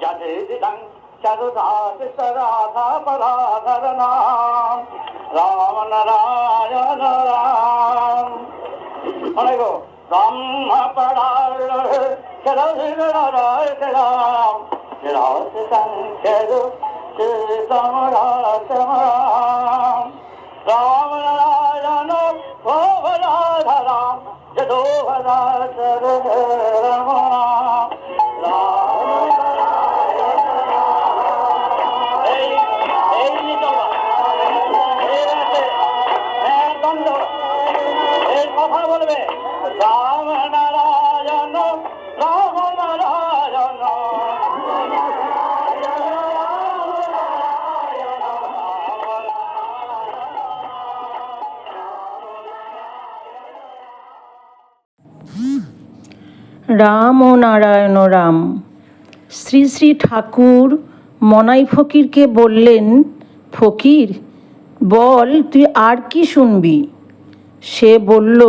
যাতে দিদাং চরদাস রাধা পরাধর নাম রাম নারায়ণ রাম। অনেক ব্রহ্ম পড়াল রায় রাম সংখ্যর রাম। রাম নারায়ণ ভব রাধারাম যদো घर मां রাম ও নারায়ণ রাম। শ্রী শ্রী ঠাকুর মনাই ফকিরকে বললেন, ফকির, বল, তুই আর কি শুনবি? সে বলল,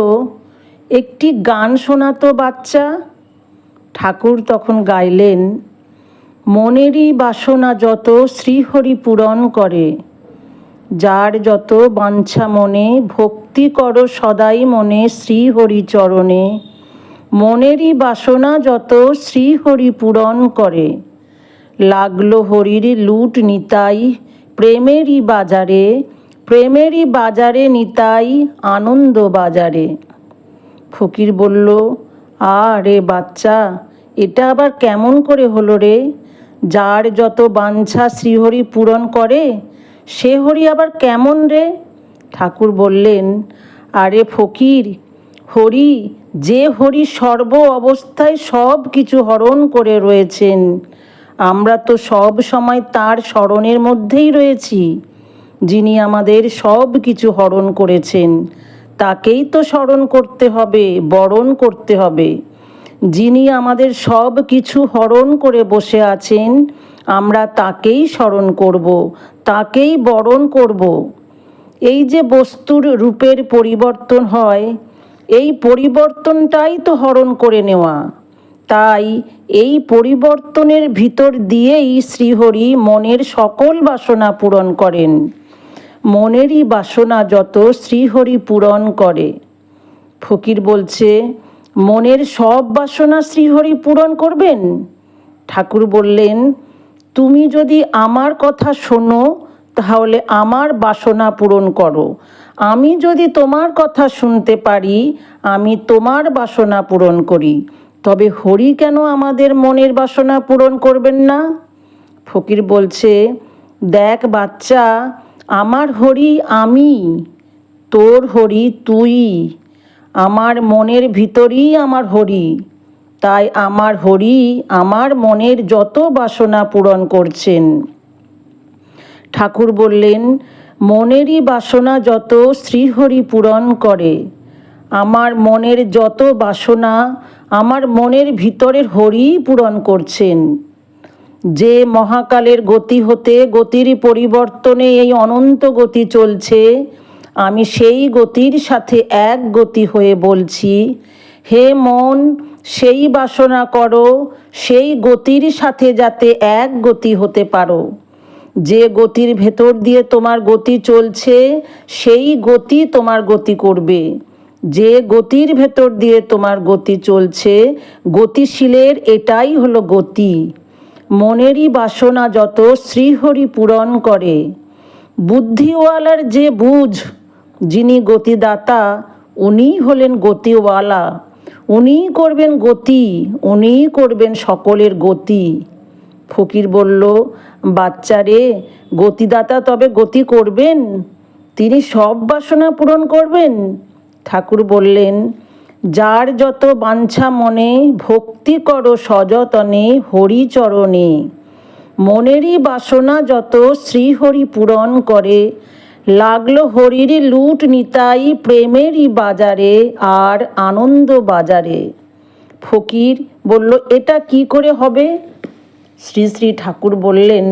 একটি গান শোনাতো বাচ্চা। ঠাকুর তখন গাইলেন, মনেরই বাসনা যত শ্রীহরি পূরণ করে। যার যত বাঞ্ছা মনে, ভক্তি করো সদাই মনে শ্রীহরি চরণে। মনেরই বাসনা যত শ্রীহরি পূরণ করে। লাগল হরির লুট নিতাই, প্রেমেরই বাজারে প্রেমেরই বাজারে নিতাই আনন্দ বাজারে। ফকির বলল আ রে বাচ্চা, এটা আবার কেমন করে হলো রে? যার যত বাঞ্ছা শ্রীহরি পূরণ করে, সে হরি আবার কেমন রে? ঠাকুর বললেন, আরে ফকির, হরি যে হরি সর্ব অবস্থায় সব কিছু হরণ করে রয়েছেন, আমরা তো সব সময় তার স্মরণের মধ্যেই রয়েছি। যিনি আমাদের সব কিছু হরণ করেছেন, তাকেই তো স্মরণ করতে হবে, বরণ করতে হবে। যিনি আমাদের সব কিছু হরণ করে বসে আছেন, আমরা তাকেই স্মরণ করব, তাকেই বরণ করব। এই যে বস্তুর রূপের পরিবর্তন হয় এই পরিবর্তনটাই তো হরণ করে নেওয়া। তাই এই পরিবর্তনের ভিতর দিয়েই শ্রীহরি মনের সকল বাসনা পূরণ করেন। মনেরই বাসনা যত শ্রীহরি পূরণ করে। ফকির বলছে, মনের সব বাসনা শ্রীহরি পূরণ করবেন? ঠাকুর বললেন, তুমি যদি আমার কথা শোনো, তাহলে আমার বাসনা পূরণ করো। আমি যদি তোমার কথা শুনতে পারি, আমি তোমার বাসনা পূরণ করি। তবে হরি কেন আমাদের মনের বাসনা পূরণ করবেন না? ফকির বলছে, দেখ বাচ্চা, আমার হরি আমি, তোর হরি তুই। আমার মনের ভিতরই আমার হরি, তাই আমার হরি আমার মনের যত বাসনা পূরণ করছেন। ঠাকুর বললেন মনেরই বাসনা যত শ্রীহরি পূরণ করে। আমার মনের যত বাসনা, আমার মনের ভিতরের হরিই পূরণ করছেন। যে মহাকালের গতি হতে গতির পরিবর্তনে এই অনন্ত গতি চলছে, আমি সেই গতির সাথে এক গতি হয়ে বলছি, হে মন, সেই বাসনা করো, সেই গতির সাথে যাতে এক গতি হতে পারো। যে গতির ভেতর দিয়ে তোমার গতি চলছে, সেই গতি তোমার গতি করবে। যে গতির ভেতর দিয়ে তোমার গতি চলছে, গতিশীলের এটাই হলো গতি। মনেরই বাসনা যত শ্রীহরি পূরণ করে। বুদ্ধিওয়ালার যে বুঝ, যিনি গতিদাতা, উনিই হলেন গতিওয়ালা। উনিই করবেন গতি, উনিই করবেন সকলের গতি। ফকির বলল বাচ্চারে গতিদাতা তবে গতি করবেন। তিনি সব বাসনা পূরণ করবেন। ঠাকুর বললেন, যার যত বাঞ্ছা মনে, ভক্তি করো সযতনে, হরিচরণে। মনেরই বাসনা যত, শ্রীহরি পূরণ করে। লাগল হরির লুট নিতাই, প্রেমেরই বাজারে, আর আনন্দ বাজারে। ফকির বলল, এটা কি করে হবে? শ্রী শ্রী ঠাকুর বললেন,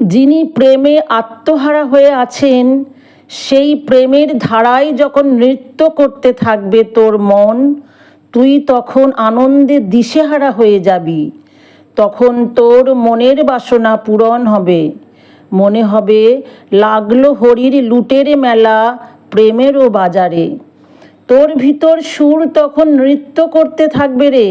যিনি প্রেমে আত্মহারা হয়ে আছেন, সেই প্রেমের ধারায় যখন নৃত্য করতে থাকবে তোর মন, তুই তখন আনন্দে দিশেহারা হয়ে যাবি। তখন তোর মনের বাসনা পূরণ হবে। মনে হবে, লাগল হরির লুটের মেলা প্রেমেরও বাজারে। তোর ভিতর সুর তখন নৃত্য করতে থাকবে রে।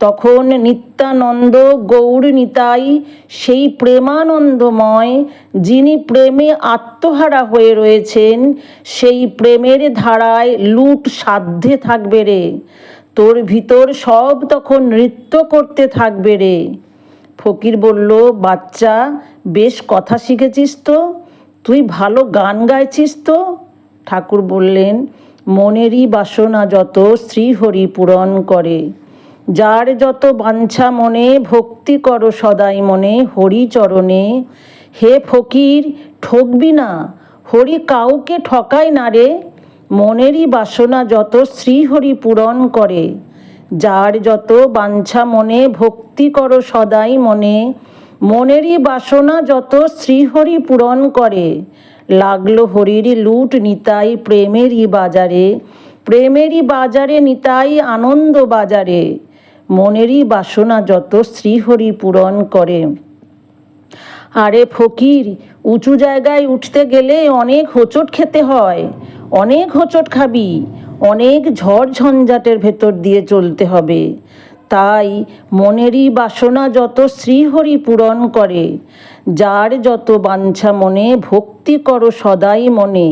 তখন নিত্যানন্দ গৌর নিতাই সেই প্রেমানন্দময়, যিনি প্রেমে আত্মহারা হয়ে রয়েছেন, সেই প্রেমের ধারায় লুট সাধ্যে থাকবে রে। তোর ভিতর সব তখন নৃত্য করতে থাকবে রে। ফকির বলল, বাচ্চা, বেশ কথা শিখেছিস তো। তুই ভালো গান গাইছিস তো? ঠাকুর বললেন, মনেরই বাসনা যত শ্রীহরি পূরণ করে। যার যত বাঞ্ছা মনে, ভক্তি করো সদাই মনে হরি চরণে হে ফকির, ঠকবি না, হরি কাউকে ঠকায় না রে। মনেরই বাসনা যত শ্রীহরি পূরণ করে। যার যত বাঞ্ছা মনে, ভক্তি করো সদাই মনে। মনেরই বাসনা যত শ্রীহরি পূরণ করে। লাগল হরির লুট নিতাই প্রেমেরই বাজারে। প্রেমেরই বাজারে নিতাই আনন্দ বাজারে। মনেরই বাসনা যত শ্রীহরি পূরণ করে। আরে ফকির, উঁচু জায়গায় উঠতে গেলে অনেক হোঁচট খেতে হয়, অনেক হোঁচট খাবি, অনেক ঝড় ঝঞ্ঝাটের ভেতর দিয়ে চলতে হবে। তাই মনেরই বাসনা যত শ্রীহরি পূরণ করে, যার যত বাঞ্ছা মনে, ভক্তি করো সদাই মনে।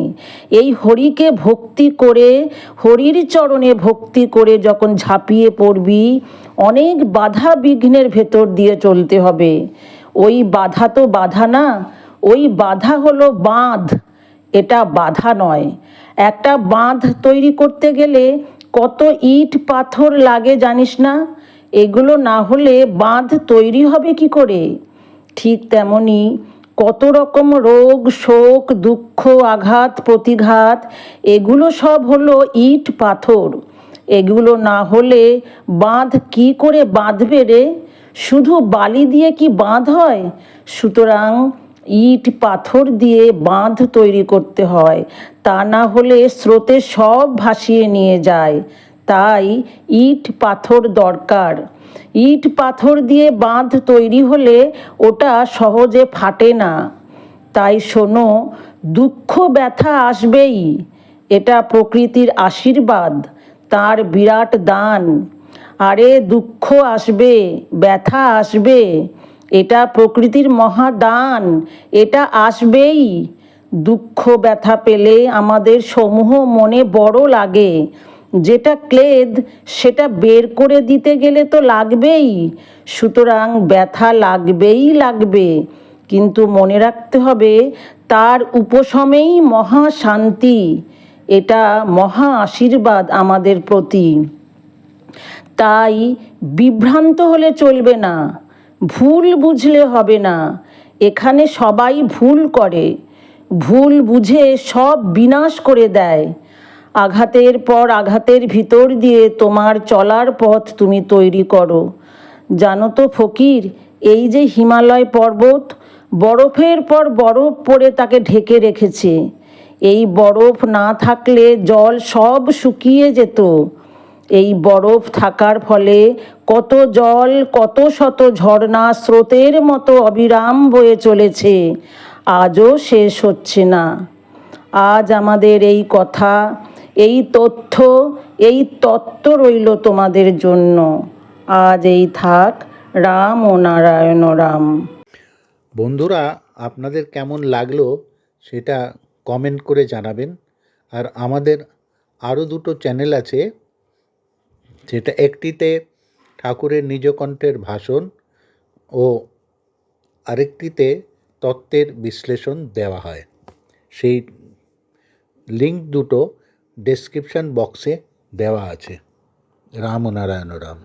এই হরিকে ভক্তি করে, হরির চরণে ভক্তি করে যখন ঝাঁপিয়ে পড়বি অনেক বাধা বিঘ্নের ভেতর দিয়ে চলতে হবে। ওই বাধা তো বাধা না, ওই বাধা হলো বাঁধ। এটা বাধা নয়। একটা বাঁধ তৈরি করতে গেলে কত ইট পাথর লাগে জানিস না? এগুলো না হলে বাঁধ তৈরি হবে কি করে? ঠিক তেমনি কত রকম রোগ, শোক, দুঃখ, আঘাত, প্রতিঘাত, এগুলো সব হলো ইট পাথর। এগুলো না হলে বাঁধ কি করে বাঁধবে রে? শুধু বালি দিয়ে কি বাঁধ হয়? সুতরাং ইট পাথর দিয়ে বাঁধ তৈরি করতে হয়, তা না হলে স্রোতে সব ভাসিয়ে নিয়ে যায়। তাই ইট পাথর দরকার। ইট পাথর দিয়ে বাঁধ তৈরি হলে ওটা সহজে ফাটে না। তাই শোনো, দুঃখ ব্যথা আসবেই। এটা প্রকৃতির আশীর্বাদ। তার বিরাট দান। আরে দুঃখ আসবে, ব্যথা আসবে, এটা প্রকৃতির মহাদান, এটা আসবেই। দুঃখ ব্যথা পেলে আমাদের সমূহ মনে বড় লাগে। যেটা ক্লেদ, সেটা বের করে দিতে গেলে তো লাগবেই। সুতরাং ব্যথা লাগবেই লাগবে। কিন্তু মনে রাখতে হবে, তার উপশমেই মহা শান্তি। এটা মহা আশীর্বাদ আমাদের প্রতি। তাই বিভ্রান্ত হলে চলবে না, ভুল বুঝলে হবে না। এখানে সবাই ভুল করে, ভুল বুঝে সব বিনাশ করে দেয়। আঘাতের পর আঘাতের ভিতর দিয়ে তোমার চলার পথ তুমি তৈরি করো। জানো তো ফকির, এই যে হিমালয় পর্বত, বরফের পর বরফ পড়ে তাকে ঢেকে রেখেছে। এই বরফ না থাকলে জল সব শুকিয়ে যেত। এই বরফ থাকার ফলে কত জল, কত শত ঝর্ণা স্রোতের মতো অবিরাম বয়ে চলেছে। আজও শেষ হচ্ছে না। আজ আমাদের এই কথা, এই তথ্য, এই তত্ত্ব রইল তোমাদের জন্য। আজ এই থাক, রাম ও নারায়ণ রাম। বন্ধুরা, আপনাদের কেমন লাগল সেটা কমেন্ট করে জানাবেন। আর আমাদের আরও দুটো চ্যানেল আছে সেটা একটিতে ঠাকুরের নিজকণ্ঠের ভাষণ ও আরেকটিতে তত্ত্বের বিশ্লেষণ দেওয়া হয়। সেই লিঙ্ক দুটো ডেসক্রিপশন বক্সে দেওয়া আছে। রাম নারায়ণ রাম।